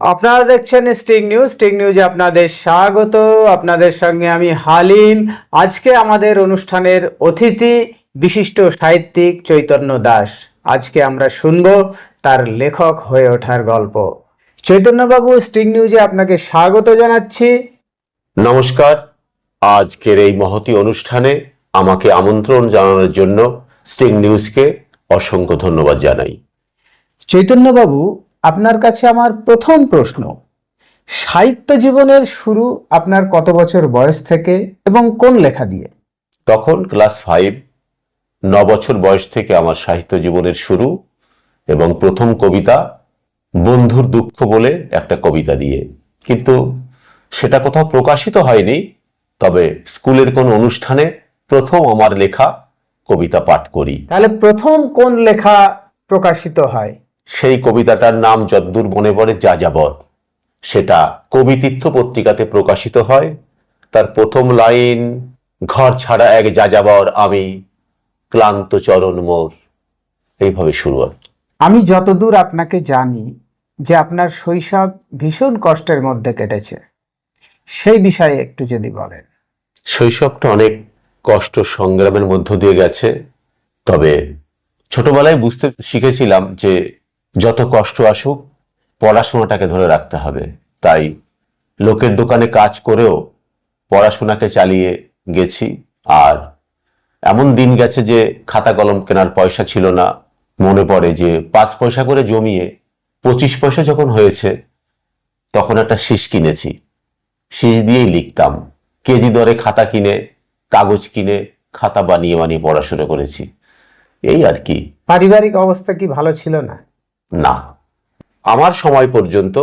আপনারা দেখছেন sting news sting নিউজে আপনাদের স্বাগত। আপনাদের সঙ্গে আমি হালিম। আজকে আমাদের অনুষ্ঠানের অতিথি বিশিষ্ট সাহিত্যিক চৈতন্য দাস। আজকে আমরা শুনব তার লেখক হয়ে ওঠার গল্প। চৈতন্যবাবু স্টিং নিউজে আপনাকে স্বাগত জানাচ্ছি। নমস্কার। আজকের এই মহতি অনুষ্ঠানে আমাকে আমন্ত্রণ জানানোর জন্য স্টিং নিউজকে অসংখ্য ধন্যবাদ জানাই। চৈতন্যবাবু আপনার কাছে আমার প্রথম প্রশ্ন সাহিত্য জীবনের শুরু আপনার কত বছর বয়স থেকে এবং কোন লেখা দিয়ে? তখন ক্লাস ফাইভ ন বছর বয়স থেকে আমার সাহিত্য জীবনের শুরু এবং প্রথম কবিতা বন্ধুর দুঃখ বলে একটা কবিতা দিয়ে। কিন্তু সেটা কোথাও প্রকাশিত হয়নি তবে স্কুলের কোনো অনুষ্ঠানে প্রথম আমার লেখা কবিতা পাঠ করি। তাহলে প্রথম কোন লেখা প্রকাশিত হয়? সেই কবিতাটার নাম যদ্দূর মনে পড়ে যা যাযাবর সেটা কবিতীর্থ পত্রিকাতে প্রকাশিত হয়। তার প্রথম লাইন ঘর ছাড়া এক যাযাবর আমি ক্লান্ত চরণ মোর। এইভাবে শুরু হয়। আমি যতদূর আপনাকে জানি যে আপনার শৈশব ভীষণ কষ্টের মধ্যে কেটেছে। সেই বিষয়ে একটু যদি বলেন। শৈশবটা অনেক কষ্ট সংগ্রামের মধ্য দিয়ে গেছে। তবে ছোটবেলায় বুঝতে শিখেছিলাম যে যত কষ্ট আসুক, পড়াশোনাটাকে ধরে রাখতে হবে। তাই লোকের দোকানে কাজ করেও পড়াশোনাকে চালিয়ে গেছি। আর এমন দিন গেছে যে খাতা কলম কেনার পয়সা ছিল না। মনে পড়ে যে পাঁচ পয়সা করে জমিয়ে পঁচিশ পয়সা যখন হয়েছে, তখন একটা শীষ কিনেছি। শীষ দিয়েই লিখতাম, কেজি দরে খাতা কিনে, কাগজ কিনে, খাতা বানিয়ে বানিয়ে পড়াশোনা করেছি। এই আর কি। পারিবারিক অবস্থা কি ভালো ছিল না? না। আমার সময় পর্যন্ত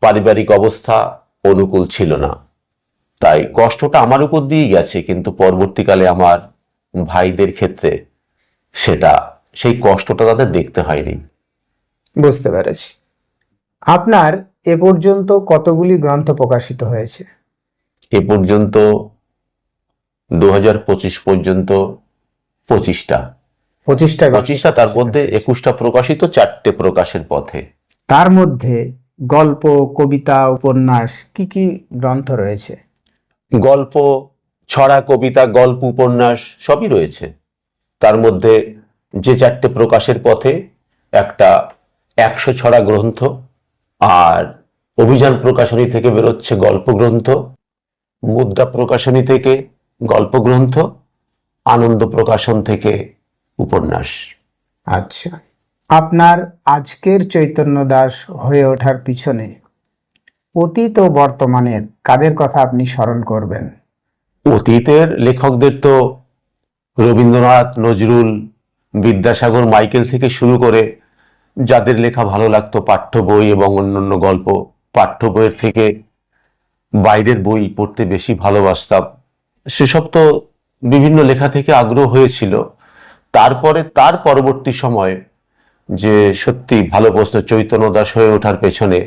পারিবারিক অবস্থা অনুকূল ছিল না। তাই কষ্টটা আমার উপর দিয়েই গেছে কিন্তু পরবর্তীকালে আমার ভাইদের ক্ষেত্রে সেটা সেই কষ্টটা তাদের দেখতে হয়নি। বুঝতে পেরেছি। আপনার এ পর্যন্ত কতগুলি গ্রন্থ প্রকাশিত হয়েছে? এ পর্যন্ত দু হাজার পঁচিশ পর্যন্ত পঁচিশটা। পঁচিশটা। পঁচিশটা তার মধ্যে একুশটা প্রকাশিত চারটে প্রকাশের পথে। তার মধ্যে গল্প কবিতা উপন্যাস কি কি গ্রন্থ রয়েছে? গল্প ছড়া কবিতা গল্প উপন্যাস সবই রয়েছে। তার মধ্যে যে চারটে প্রকাশের পথে একটা একশো ছড়া গ্রন্থ আর অভিযান প্রকাশনী থেকে বেরোচ্ছে গল্প গ্রন্থ মুদ্রা প্রকাশনী থেকে গল্প গ্রন্থ আনন্দ প্রকাশন থেকে উপন্যাস। আচ্ছা। আপনার আজকের চৈতন্য দাস হয়ে ওঠার পিছনে অতীত ও বর্তমানের কাদের কথা আপনি স্মরণ করবেন? অতীতের লেখকদের তো রবীন্দ্রনাথ নজরুল বিদ্যাসাগর মাইকেল থেকে শুরু করে যাদের লেখা ভালো লাগতো পাঠ্য বই এবং অন্যান্য গল্প পাঠ্য বইয়ের থেকে বাইরের বই পড়তে বেশি ভালোবাসতাম। সেসব তো বিভিন্ন লেখা থেকে আগ্রহ হয়েছিল। তারপরে তার পরবর্তী সময়ে যে সত্যি ভালো প্রশ্ন চৈতন্য দাস হয়ে ওঠার পেছনে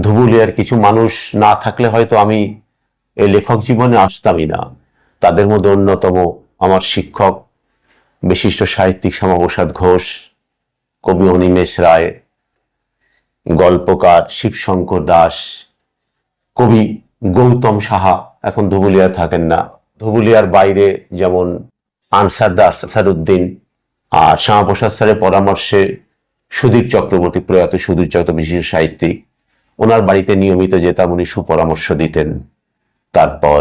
ধুবুলিয়ার কিছু মানুষ না থাকলে হয়তো আমি এই লেখক জীবনে আসতামই না। তাদের মধ্যে অন্যতম আমার শিক্ষক, বিশিষ্ট সাহিত্যিক শ্যামাপ্রসাদ ঘোষ, কবি অনিমেষ রায়, গল্পকার শিবশঙ্কর দাস, কবি গৌতম সাহা। এখন ধুবুলিয়া থাকেন না। ধুবুলিয়ার বাইরে যেমন আনসার দাস আসারুদ্দিন আর শ্যামাপ্রসাদ স্যারের পরামর্শে সুধীর চক্রবর্তী প্রয়াত সুধীর চক্রবর্তী বিশিষ্ট সাহিত্যিক। ওনার বাড়িতে নিয়মিত যেতাম উনি সুপরামর্শ দিতেন। তারপর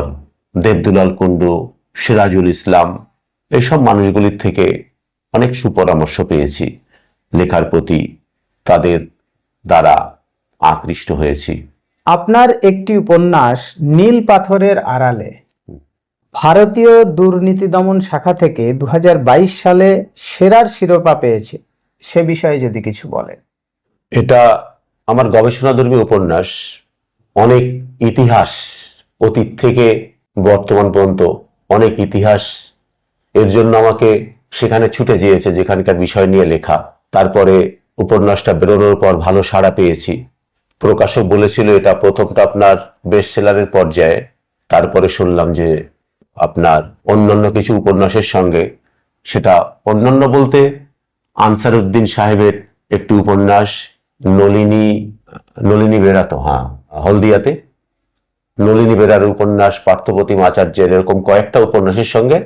দেবদুলাল কুণ্ডু, সিরাজুল ইসলাম এসব মানুষগুলির থেকে অনেক সুপরামর্শ পেয়েছি। লেখার প্রতি তাদের দ্বারা আকৃষ্ট হয়েছি। আপনার একটি উপন্যাস নীল পাথরের আড়ালে। ভারতীয় দুর্নীতি দমন শাখা থেকে দু হাজার বাইশ সালে সেরার শিরোপা পেয়েছে। সে বিষয়ে যদি কিছু বলেন। এটা আমার গবেষণাধর্মী উপন্যাস, অনেক ইতিহাস, অতীত থেকে বর্তমান পর্যন্ত অনেক ইতিহাস। এর জন্য আমাকে সেখানে ছুটে যেয়েছে যেখানকার বিষয় নিয়ে লেখা। তারপরে উপন্যাসটা বেরোনোর পর ভালো সাড়া পেয়েছি। প্রকাশক বলেছিল, এটা প্রথমটা আপনার বেস্ট সেলারের পর্যায়ে। তারপরে শুনলাম যে আপনার অন্যান্য কিছু উপন্যাসের সঙ্গে, সেটা অন্যান্য বলতে আনসারউদ্দিন সাহেবের একটি উপন্যাস, নলিনী নলিনী বেরা তো হ্যাঁ হলদিয়াতে। নলিনী বেরার উপন্যাস পার্থপ্রতিম আচার্যের এরকম কয়েকটা উপন্যাসের সঙ্গে,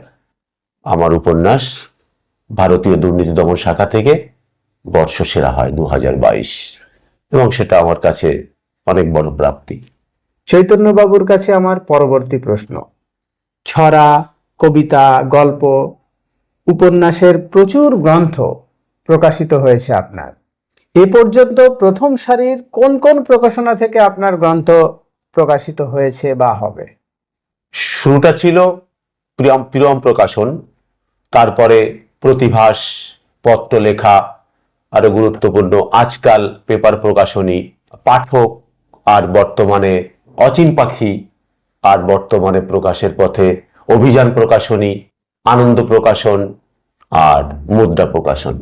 আমার উপন্যাস ভারতীয় দুর্নীতি দমন শাখা থেকে বর্ষ সেরা হয় দু হাজার বাইশ। এবং সেটা আমার কাছে অনেক বড় প্রাপ্তি। চৈতন্যবাবুর কাছে আমার পরবর্তী প্রশ্ন। ছড়া, কবিতা, গল্প, উপন্যাসের প্রচুর গ্রন্থ প্রকাশিত হয়েছে আপনার। এ পর্যন্ত প্রথম সারির কোন কোন প্রকাশনা থেকে আপনার গ্রন্থ প্রকাশিত হয়েছে বা হবে? শুরুটা ছিল প্রিয়ম প্রিয়ম প্রকাশন, তারপরে প্রতিভাস পত্র লেখা আরও গুরুত্বপূর্ণ আজকাল পেপার প্রকাশনী, পাঠক আর বর্তমানে অচিন পাখি আর বর্তমানে প্রকাশের পথে অভিযান প্রকাশনী আনন্দ প্রকাশন আর মুদ্রা প্রকাশন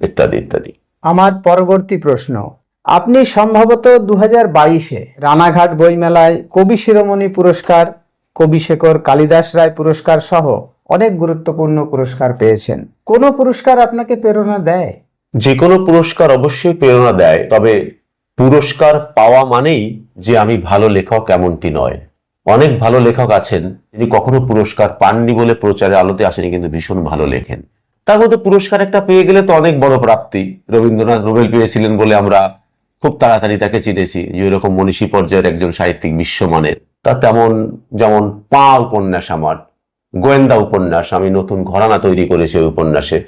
ইত্যাদি ইত্যাদি। আমার পরবর্তী প্রশ্ন আপনি সম্ভবত দু হাজার বাইশে রানাঘাট বইমেলায় কবি শিরোমণি পুরস্কার কবি শেখর কালিদাস রায় পুরস্কার সহ অনেক গুরুত্বপূর্ণ পুরস্কার পেয়েছেন। কোন পুরস্কার আপনাকে প্রেরণা দেয়? যে কোনো পুরস্কার অবশ্যই প্রেরণা দেয় তবে পুরস্কার পাওয়া মানেই যে আমি ভালো লেখক এমনটি নয়। অনেক ভালো লেখক আছেন তিনি কখনো পুরস্কার পাননি বলে প্রচারে আলোতে আসেনি, কিন্তু ভীষণ ভালো লেখেন। তার মধ্যে পুরস্কার একটা পেয়ে গেলে তো অনেক বড় প্রাপ্তি। রবীন্দ্রনাথ নোবেল পেয়েছিলেন বলে আমরা খুব তাড়াতাড়ি তাকে চিনেছি, যে এরকম মনীষী পর্যায়ের একজন সাহিত্যিক বিশ্বমানের। তা তেমন যেমন পা উপন্যাস আমার, গোয়েন্দা উপন্যাস, আমি নতুন ঘরানা তৈরি করেছি ওই উপন্যাসে।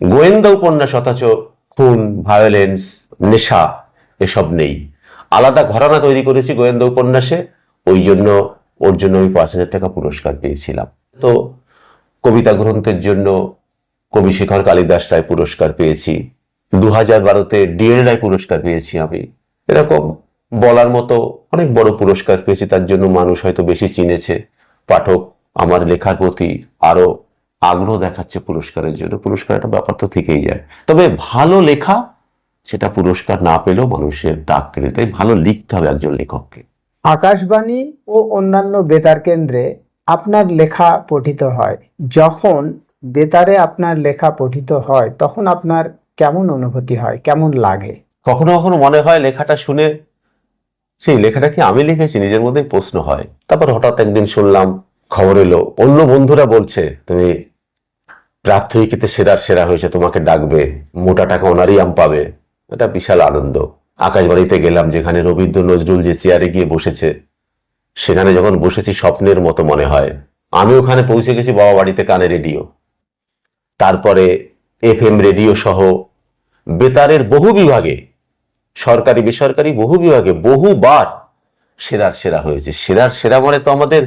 গোয়েন্দা উপন্যাস অথচ খুন, ভায়োলেন্স, নেশা, এসব নেই। আলাদা ঘরানা তৈরি করেছি গোয়েন্দা উপন্যাসে ওই জন্য ওর জন্য আমি পাঁচ হাজার টাকা পুরস্কার পেয়েছিলাম। তো কবিতা গ্রন্থের জন্য কবি শেখর কালিদাস রায় পুরস্কার পেয়েছি। দু হাজার বারোতে ডিএল রায় পুরস্কার পেয়েছি আমি। এরকম বলার মতো অনেক বড় পুরস্কার পেয়েছি, তার জন্য মানুষ হয়তো বেশি চিনেছে। পাঠক আমার লেখার প্রতি আরও আগ্রহ দেখাচ্ছে পুরস্কারের জন্য। পুরস্কার একটা ব্যাপার তো থেকেই যায়। তবে ভালো লেখা, সেটা পুরস্কার না পেলেও মানুষের দাগ কেড়ে তাই ভালো লিখতে হবে একজন লেখককে। আকাশবাণী ও অন্যান্য বেতার কেন্দ্রে আপনার লেখা পঠিত হয়। যখন বেতারে আপনার লেখা পঠিত হয়, তখন আপনার কেমন অনুভূতি হয়, কেমন লাগে? কখনো কখনো মনে হয় লেখাটা শুনে, সেই লেখাটা কি আমি লিখেছি? নিজের মধ্যেই প্রশ্ন হয়। তারপর হঠাৎ একদিন শুনলাম, খবর এলো, অন্য বন্ধুরা বলছে, তুমি প্রাথমিকতে সেরার সেরা হয়েছে, তোমাকে ডাকবে, মোটা টাকা ওনারই আম পাবে। এটা বিশাল আনন্দ। আকাশবাড়িতে গেলাম, যেখানে রবীন্দ্র নজরুল যে চেয়ারে গিয়ে বসেছে, সেখানে যখন বসেছি স্বপ্নের মতো মনে হয়। আমি ওখানে পৌঁছে গেছি বাবা বাড়িতে কানে রেডিও তারপরে এফএম রেডিও সহ বেতারের বহু বিভাগে, সরকারি, বেসরকারি বহু বিভাগে বহুবার সেরার সেরা হয়েছে। সেরার সেরা মানে তো আমাদের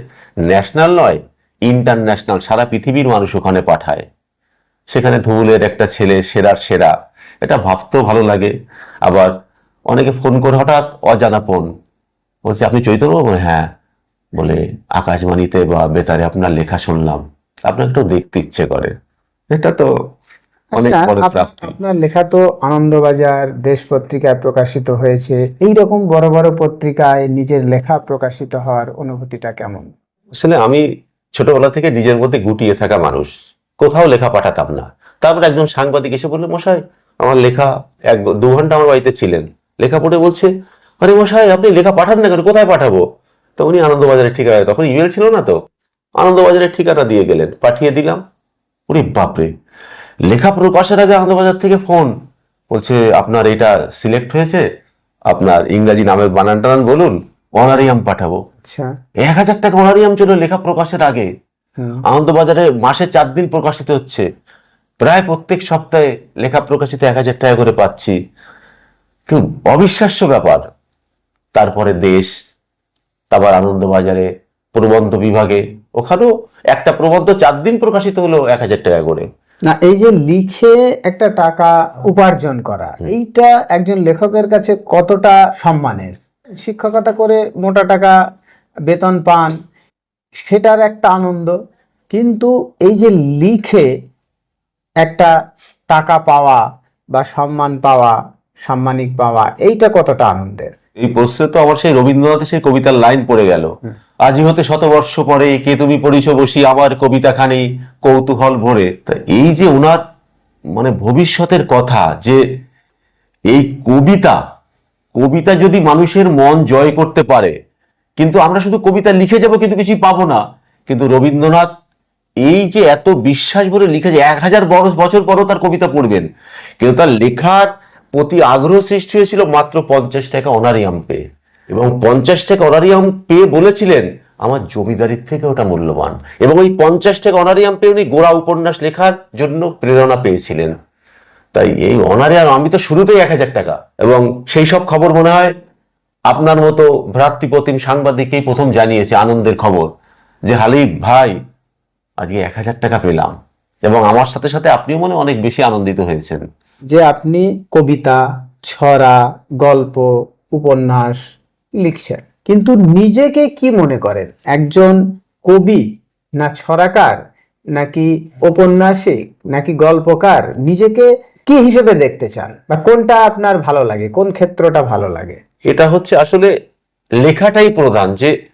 ন্যাশনাল নয় ইন্টারন্যাশনাল সারা পৃথিবীর মানুষ ওখানে পাঠায়। সেখানে ধুবুলের একটা ছেলে, সেরার সেরা। এটা ভাবতেও ভালো লাগে। আবার অনেকে ফোন করে হঠাৎ অজানা ফোন বলছে আপনি চৈতন্য বাবু?" হ্যাঁ। বলে আকাশবাণীতে বা বেতারে আপনার লেখা শুনলাম। আপনার একটু দেখতে ইচ্ছে করে। এটা তো অনেক আচ্ছা, বড় প্রাপ্তি আপনার লেখা তো আনন্দবাজার দেশ পত্রিকায় প্রকাশিত হয়েছে। এই রকম বড় বড় পত্রিকায় নিজের লেখা প্রকাশিত হওয়ার অনুভূতিটা কেমন? আসলে আমি ছোটবেলা থেকে নিজের মধ্যে গুটিয়ে থাকা মানুষ। কোথাও লেখা পাঠাতাম না। তারপর একজন সাংবাদিক এসে বলল মশাই আমার লেখা এক দু ঘণ্টা আমার বাড়িতে ছিলেন। লেখা পড়ে বলছে আরে মশাই আপনি লেখা পাঠান না কেন? কোথায় পাঠাবো? তো উনি আনন্দবাজারের ঠিকানা তখন ইমেল ছিল না তো। আনন্দবাজারের ঠিকানা দিয়ে গেলেন পাঠিয়ে দিলাম। উনি বাপরে লেখা প্রকাশের আগে আনন্দবাজার থেকে ফোন। বলছে আপনার এটা সিলেক্ট হয়েছে। আপনার ইংরাজি নামের বানান টানান বলুন অনারিয়াম পাঠাবো। আচ্ছা। এক হাজার টাকা অনারিয়াম ছিল লেখা প্রকাশের আগে। আনন্দবাজারে মাসে চার দিন প্রকাশিত হচ্ছে। প্রায় প্রত্যেক সপ্তাহে লেখা প্রকাশিত এক হাজার টাকা করে পাচ্ছি। খুব অবিশ্বাস্য ব্যাপার। তারপরে দেশ তারপর আনন্দবাজারে প্রবন্ধ বিভাগে ওখানেও একটা প্রবন্ধ চার দিন প্রকাশিত হলো এক হাজার টাকা করে। না এই যে লিখে একটা টাকা উপার্জন করা এইটা একজন লেখকের কাছে কতটা সম্মানের? শিক্ষকতা করে মোটা টাকা বেতন পান সেটার একটা আনন্দ। কিন্তু এই যে লিখে একটা টাকা পাওয়া বা সম্মান পাওয়া সাম্মানিক পাওয়া এইটা কতটা আনন্দের? এই প্রশ্নে তো আমার সেই রবীন্দ্রনাথের সেই কবিতার লাইন পড়ে গেল। আজি হতে শতবর্ষ পরে কে তুমি পড়িছ বসি আমার কবিতাখানি কৌতূহল ভরে। তা এই যে ওনার মানে ভবিষ্যতের কথা যে এই কবিতা কবিতা যদি মানুষের মন জয় করতে পারে কিন্তু আমরা শুধু কবিতা লিখে যাব কিন্তু কিছুই পাবো না। কিন্তু রবীন্দ্রনাথ এই যে এত বিশ্বাস ভরে লিখেছে এক হাজার বড় বছর পরও তার কবিতা পড়বেন কিন্তু তার লেখার প্রতি আগ্রহ সৃষ্টি হয়েছিল মাত্র পঞ্চাশ টাকা অনারিয়াম পেয়ে। এবং পঞ্চাশ টাকা অনারিয়াম পেয়ে বলেছিলেন, আমার জমিদারির থেকে ওটা মূল্যবান। এবং ওই পঞ্চাশ টাকা অনারিয়াম পেয়ে উনি গোড়া উপন্যাস লেখার জন্য প্রেরণা পেয়েছিলেন। তাই এই অনারিয়াম, আমি তো শুরুতেই এক হাজার টাকা। এবং সেই সব খবর মনে হয় আপনার মতো ভ্রাতৃপ্রতিম সাংবাদিককেই প্রথম জানিয়েছে আনন্দের খবর, যে, হালিম, ভাই, আজকে এক হাজার টাকা পেলাম। এবং আমার সাথে সাথে আপনিও মনে অনেক বেশি আনন্দিত হয়েছেন। যে আপনি কবিতা ছড়া গল্প উপন্যাস লিখছেন। কিন্তু নিজেকে কি মনে করেন? একজন কবি না ছড়াকার নাকি ঔপন্যাসিক নাকি গল্পকার? নিজেকে কি হিসেবে দেখতে চান? বা কোনটা আপনার ভালো লাগে? কোন ক্ষেত্রটা ভালো লাগে? এটা হচ্ছে আসলে লেখাটাই প্রধান যে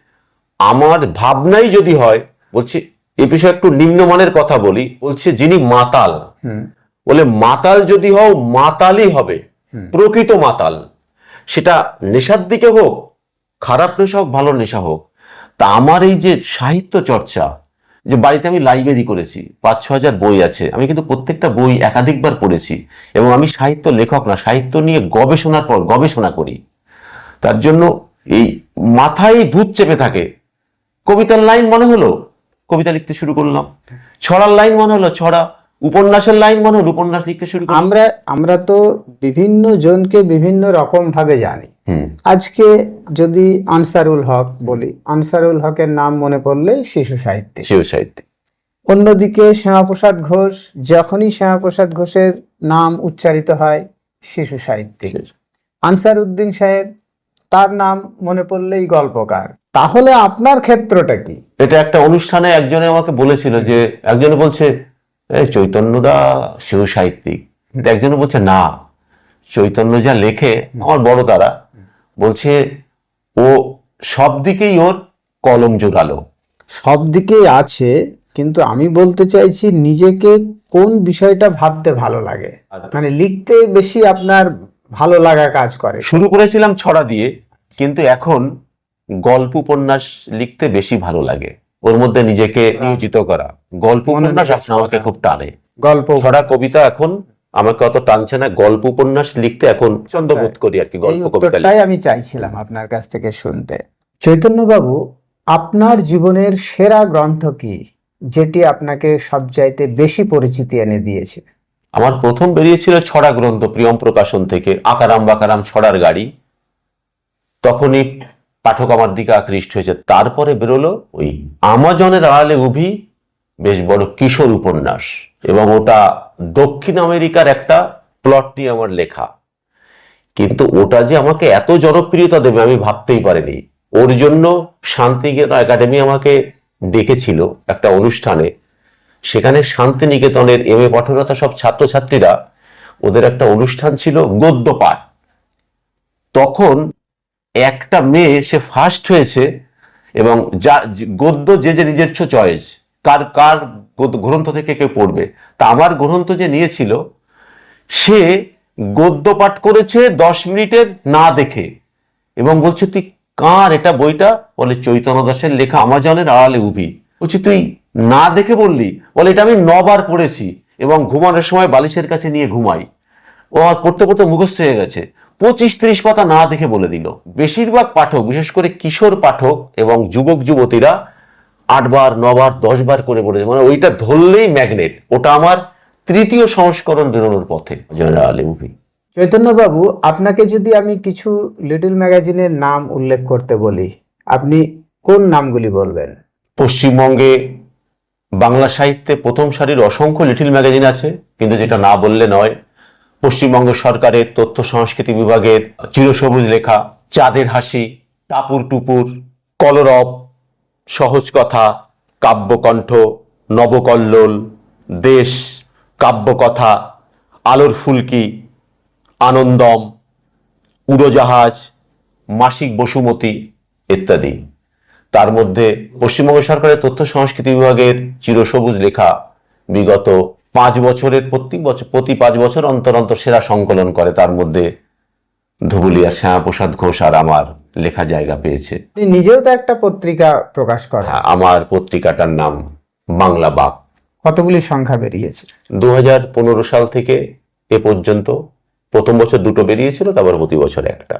আমার ভাবনাই যদি হয় বলছি এ বিষয়ে একটু নিম্নমানের কথা বলি বলছে যিনি মাতাল হুম। বলে মাতাল যদি হও মাতালই হবে। প্রকৃত মাতাল। সেটা নেশার দিকে হোক খারাপ নেশা হোক ভালো নেশা হোক তা আমার এই যে সাহিত্য চর্চা যে বাড়িতে আমি লাইব্রেরি করেছি পাঁচ ছ হাজার বই আছে আমি কিন্তু প্রত্যেকটা বই একাধিকবার পড়েছি এবং আমি সাহিত্য লেখক না সাহিত্য নিয়ে গবেষণার পর গবেষণা করি। তার জন্য এই মাথায় ভূত চেপে থাকে। কবিতার লাইন মনে হলো? কবিতা লিখতে শুরু করলাম। ছড়ার লাইন মনে হলো? ছড়া। উপন্যাসের লাইন মনে হলো উপন্যাস লিখতে শুরু আমরা আমরা তো বিভিন্ন জনকে বিভিন্ন রকম ভাবে জানি। আজকে যদি আনসারুল হক বলি আনসারুল হকের নাম মনে পড়লে শিশু সাহিত্যিক। শিশু সাহিত্যে অন্যদিকে শ্যামাপ্রসাদ ঘোষ যখনই শ্যামাপ্রসাদ ঘোষের নাম উচ্চারিত হয় শিশু সাহিত্যিক। আনসার উদ্দিন সাহেব তার নাম মনে পড়লেই গল্পকার। তাহলে আপনার ক্ষেত্রটা কি? এটা একটা অনুষ্ঠানে একজনে আমাকে বলেছিল যে একজনে বলছে চৈতন্যদা শিশু সাহিত্যিক। একজনে বলছে না চৈতন্য যা লেখে আমার বড় তারা। বলছে ও সব দিকেই ওর কলম জোরালো সব দিকেই আছে কিন্তু আমি বলতে চাইছি নিজেকে কোন বিষয়টা ভাবতে ভালো লাগে। মানে লিখতে বেশি আপনার ভালো লাগা কাজ করে। শুরু করেছিলাম ছড়া দিয়ে কিন্তু এখন গল্প উপন্যাস লিখতে বেশি ভালো লাগে। ওর মধ্যে নিজেকে নিয়োজিত করা। গল্প উপন্যাস আমাকে খুব টানে। গল্প ছড়া কবিতা এখন আমাকে অত টানছে না। গল্প উপন্যাস লিখতে এখন ছন্দবোধ করি আর কি গল্প কবিতা। আমি চাইছিলাম আপনার কাছ থেকে শুনতে। চৈতন্যবাবু আপনার জীবনের সেরা গ্রন্থ কি যেটি আপনাকে সবচাইতে বেশি পরিচিতি এনে দিয়েছে? আমার প্রথম বেরিয়েছিল ছড়া গ্রন্থ প্রিয়ম প্রকাশন থেকে আকারাম বাকারাম ছড়ার গাড়ি। তখনই পাঠক আমার দিকে আকৃষ্ট হয়েছে। তারপরে বেরোলো ওই আমাজনের আড়ালে উভি বেশ বড় কিশোর উপন্যাস এবং ওটা দক্ষিণ আমেরিকার একটা প্লট নিয়ে আমার লেখা। কিন্তু ওটা যে আমাকে এত জনপ্রিয়তা দেবে আমি ভাবতেই পারিনি। ওর জন্য শান্তিনিকেতন একাডেমি আমাকে ডেকেছিল একটা অনুষ্ঠানে। সেখানে শান্তিনিকেতনের এম এ পাঠরতা সব ছাত্রছাত্রীরা ওদের একটা অনুষ্ঠান ছিল গদ্য পাঠ তখন একটা মেয়ে, সে ফার্স্ট হয়েছে এবং যা, গদ্য যে যে নিজের চয়েস কার কার গ্রন্থ থেকে কেউ পড়বে। তা আমার গ্রন্থ যে নিয়েছিল, সে গদ্য পাঠ করেছে দশ মিনিটের না দেখে এবং বলছে, তুই কার এটা বইটা? বলে, চৈতন্য দাসের লেখা আমাজনের আড়ালে উভি। বলছি, তুই না দেখে বললি? বলে, এটা আমি নবার পড়েছি এবং ঘুমানোর সময় বালিশের কাছে নিয়ে ঘুমাই। ও আর পড়তে পড়তে মুখস্থ হয়ে গেছে। পঁচিশ ত্রিশ পাতা না দেখে বলে দিল। বেশিরভাগ পাঠক বিশেষ করে কিশোর পাঠক এবং যুবক যুবতীরা আটবার নবার দশবার করে পড়েছে মানে ওইটা ধরলেই ম্যাগনেট। ওটা আমার তৃতীয় সংস্করণ বেরোনোর পথে। জয়নাল আলী মুভি। চৈতন্যবাবু আপনাকে যদি আমি কিছু লিটল ম্যাগাজিনের নাম উল্লেখ করতে বলি আপনি কোন নামগুলি বলবেন? পশ্চিমবঙ্গে বাংলা সাহিত্যে প্রথম সারির অসংখ্য লিটিল ম্যাগাজিন আছে কিন্তু যেটা না বললে নয় পশ্চিমবঙ্গ সরকারের তথ্য সংস্কৃতি বিভাগের চিরসবুজ লেখা, চাঁদের হাসি টাপুর টুপুর, কলরব, সহজ কথা, কাব্যকণ্ঠ, নবকল্লোল, দেশ, কাব্যকথা, আলোর ফুলকি, আনন্দম, উড়োজাহাজ, মাসিক বসুমতী ইত্যাদি। তার মধ্যে পশ্চিমবঙ্গ সরকারের তথ্য সংস্কৃতি বিভাগের চিরসবুজ লেখা বিগত পাঁচ বছরের প্রতি বছর প্রতি পাঁচ বছর অন্তর অন্তর সেরা সংকলন করে তার মধ্যে ধুবুলিয়ার শ্যামাপ্রসাদ ঘোষ আর আমার লেখা জায়গা পেয়েছে। নিজেও তো একটা পত্রিকা প্রকাশ করেন। হ্যাঁ, আমার পত্রিকাটার নাম বাংলা বাক। কতগুলি সংখ্যা বেরিয়েছে? দু হাজার পনেরো সাল থেকে এ পর্যন্ত প্রথম বছর দুটো বেরিয়েছিল তারপর প্রতি বছর একটা।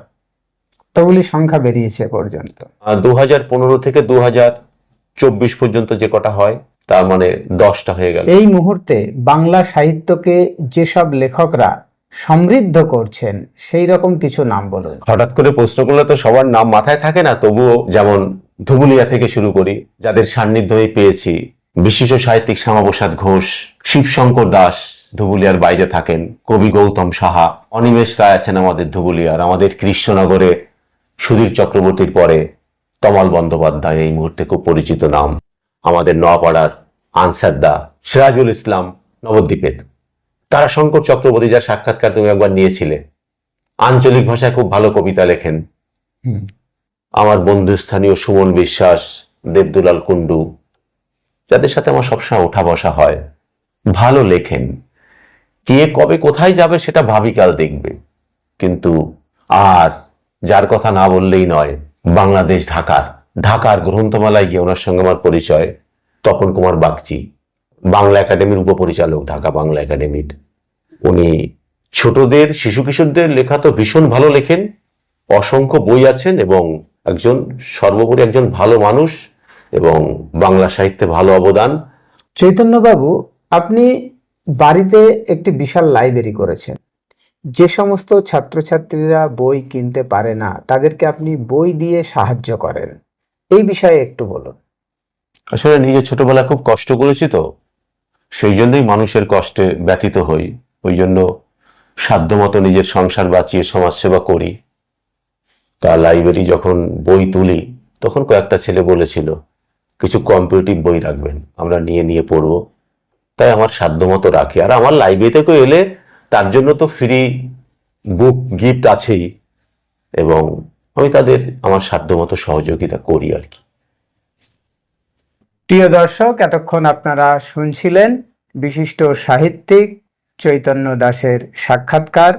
কতগুলি সংখ্যা বেরিয়েছে পর্যন্ত? দু পনেরো থেকে দু চব্বিশ পর্যন্ত যে কটা হয় তার মানে দশটা হয়ে গেল। এই মুহূর্তে বাংলা সাহিত্যকে যেসব লেখকরা সমৃদ্ধ করছেন সেই রকম কিছু নাম বলুন। হঠাৎ করে প্রশ্ন করলে তো সবার নাম মাথায় থাকে না তবুও যেমন ধুবুলিয়া থেকে শুরু করি যাদের সান্নিধ্য পেয়েছি বিশিষ্ট সাহিত্যিক শ্যামাপ্রসাদ ঘোষ শিবশঙ্কর দাস ধুবুলিয়ার বাইরে থাকেন কবি গৌতম সাহা অনিমেষ রায় আছেন আমাদের ধুবুলিয়ার আমাদের কৃষ্ণনগরে সুধীর চক্রবর্তীর পরে তমাল বন্দ্যোপাধ্যায় এই মুহূর্তে খুব পরিচিত নাম। আমাদের নোয়াপাড়ার আনসার দা সিরাজুল ইসলাম নবদ্বীপের। তারাশঙ্কর চক্রবর্তী যার সাক্ষাৎকার তুমি একবার নিয়েছিলে। আঞ্চলিক ভাষায় খুব ভালো কবিতা লেখেন। আমার বন্ধুস্থানীয় সুমন বিশ্বাস দেবদুলাল কুণ্ডু যাদের সাথে আমার সবসময় ওঠা বসা হয় ভালো লেখেন। কে কবে কোথায় যাবে সেটা ভাবিকাল দেখবে। কিন্তু আর যার কথা না বললেই নয় বাংলাদেশ ঢাকার। ঢাকার গ্রন্থমেলায় গিয়ে ওনার সঙ্গে আমার পরিচয়, তপন কুমার বাগচি, বাংলা একাডেমির উপপরিচালক, ঢাকা বাংলা একাডেমির। উনি ছোটদের, শিশু কিশোরদের লেখা তো ভীষণ ভালো লেখেন, অসংখ্য বই আছেন এবং একজন সর্বোপরি একজন ভালো মানুষ এবং বাংলা সাহিত্যে ভালো অবদান। চৈতন্যবাবু, আপনি বাড়িতে একটি বিশাল লাইব্রেরি করেছেন। যে সমস্ত ছাত্রছাত্রীরা বই কিনতে পারে না, তাদেরকে আপনি বই দিয়ে সাহায্য করেন। এই বিষয়ে একটু বলুন। আসলে নিজে ছোটবেলায় খুব কষ্ট করেছি তো। সেই জন্যই মানুষের কষ্টে ব্যথিত হই। ওই জন্য সাধ্যমতো নিজের সংসার বাঁচিয়ে সমাজসেবা করি। তা লাইব্রেরি যখন বই তুলি, তখন কয়েকটা ছেলে বলেছিল, কিছু কম্পিটিটিভ বই রাখবেন, আমরা নিয়ে নিয়ে পড়ব। তাই আমার সাধ্যমতো রাখি। আর আমার লাইব্রেরিতে কেউ এলে তার জন্য তো ফ্রি বুক গিফট আছেই। এবং আমি তাদের আমার সাধ্যমতো সহযোগিতা করি আর কি। প্রিয় দর্শক এতক্ষণ আপনারা শুনছিলেন বিশিষ্ট সাহিত্যিক চৈতন্য দাসের সাক্ষাৎকার।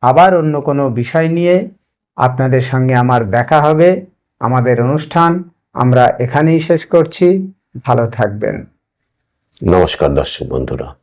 আবার অন্য কোনো বিষয় নিয়ে আপনাদের সঙ্গে আমার দেখা হবে আমাদের অনুষ্ঠান। আমরা এখানেই শেষ করছি। ভালো থাকবেন। নমস্কার দর্শক বন্ধুরা।